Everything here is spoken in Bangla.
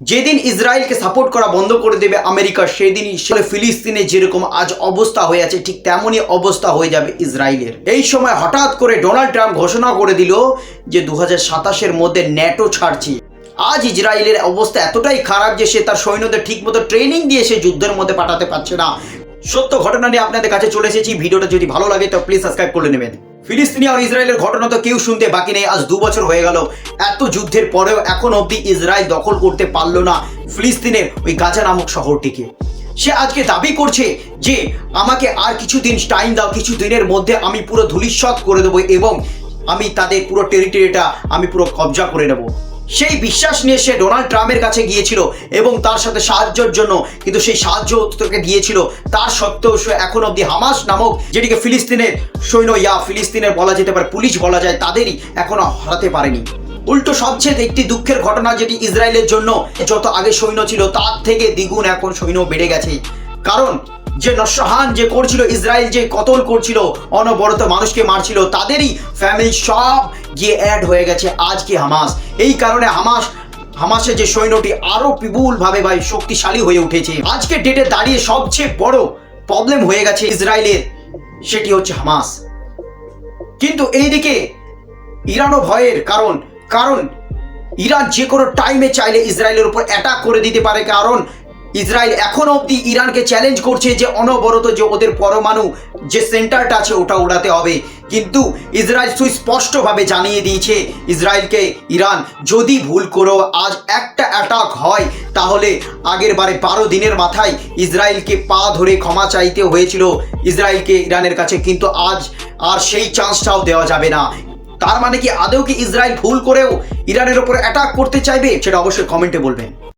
যেদিন ইসরায়েলকে সাপোর্ট করা বন্ধ করে দেবে আমেরিকা, সেদিনই ফিলিস্তিনে যেরকম আজ অবস্থা হয়ে আছে, ঠিক তেমনই অবস্থা হয়ে যাবে ইসরায়েলের। এই সময় হঠাৎ করে ডোনাল্ড ট্রাম্প ঘোষণা করে দিল যে দু হাজার মধ্যে ন্যাটো ছাড়ছি। আজ ইসরায়েলের অবস্থা এতটাই খারাপ যে সে তার সৈন্যদের ঠিকমতো ট্রেনিং দিয়ে সে যুদ্ধের মধ্যে পাঠাতে পারছে না। সত্য ঘটনা নিয়ে আপনাদের কাছে চলে এসেছি। ভিডিওটা যদি ভালো লাগে তো প্লিজ সাবস্ক্রাইব করে নেবেন। ফিলিস্তিনি আর ইসরায়েলের ঘটনা তো কেউ শুনতে বাকি নেই। আজ দু বছর হয়ে গেল। এত যুদ্ধের পরেও এখন অবধি ইসরায়েল দখল করতে পারল না ফিলিস্তিনের ওই গাজা নামক শহরটিকে। সে আজকে দাবি করছে যে, আমাকে আর কিছুদিন টাইম দাও কিছু দিনের মধ্যে আমি পুরো ধূলিস্বৎ করে দেবো এবং আমি তাদের পুরো টেরিটরিটা আমি পুরো কবজা করে নেব। সেই বিশ্বাস নিয়ে সে ডোনাল্ড ট্রাম্পের কাছে গিয়েছিল এবং তার সাথে সাহায্যের জন্য কিন্তু সেই সাহায্য তোকে দিয়েছিল। তার সত্ত্বেও সে এখন অবধি হামাস নামক যেটিকে ফিলিস্তিনের সৈন্য ইয়া ফিলিস্তিনের বলা যেতে পারে, পুলিশ বলা যায়, তাদেরই এখনও হারাতে পারেনি। উল্টো সবচেয়ে একটি দুঃখের ঘটনা যেটি ইসরায়েলের জন্য যত আগে সৈন্য ছিল, তার থেকে দ্বিগুণ এখন সৈন্য বেড়ে গেছে। কারণ যে নস্রহান যে করছিল, ইসরায়েল যে কতল করছিল, অনবরত মানুষকে মারছিল, তাদেরই ফ্যামিলি সব গিয়ে অ্যাড হয়ে গেছে আজকে হামাস। এই কারণে হামাস, হামাসের যে সৈন্যটি আরও বিপুলভাবে ভাই শক্তিশালী হয়ে উঠেছে। আজকে ডেটে দাঁড়িয়ে সবচেয়ে বড় প্রবলেম হয়ে গেছে ইসরায়েলের, সেটি হচ্ছে হামাস। কিন্তু এইদিকে ইরানও ভয়ের কারণ কারণ ইরান যে কোনো টাইমে চাইলে ইসরায়েলের উপর অ্যাটাক করে দিতে পারে। কারণ ইসরায়েল এখন অবধি ইরানকে চ্যালেঞ্জ করছে যে অনবরত যে ওদের পরমাণু যে সেন্টারটা আছে ওটা উড়াতে হবে। কিন্তু ইসরায়েল সুস্পষ্টভাবে জানিয়ে দিয়েছে, ইসরায়েলকে ইরান যদি ভুল করো, আজ একটা অ্যাটাক হয়, তাহলে আগের বারে বারো দিনের মাথায় ইসরায়েলকে পা ধরে ক্ষমা চাইতে হয়েছিল ইসরায়েলকে ইরানের কাছে, কিন্তু আজ আর সেই চান্সটাও দেওয়া যাবে না। তার মানে কি আদৌ কি ইসরায়েল ভুল করেও ইরানের ওপর অ্যাটাক করতে চাইবে, সেটা অবশ্যই কমেন্টে বলবেন।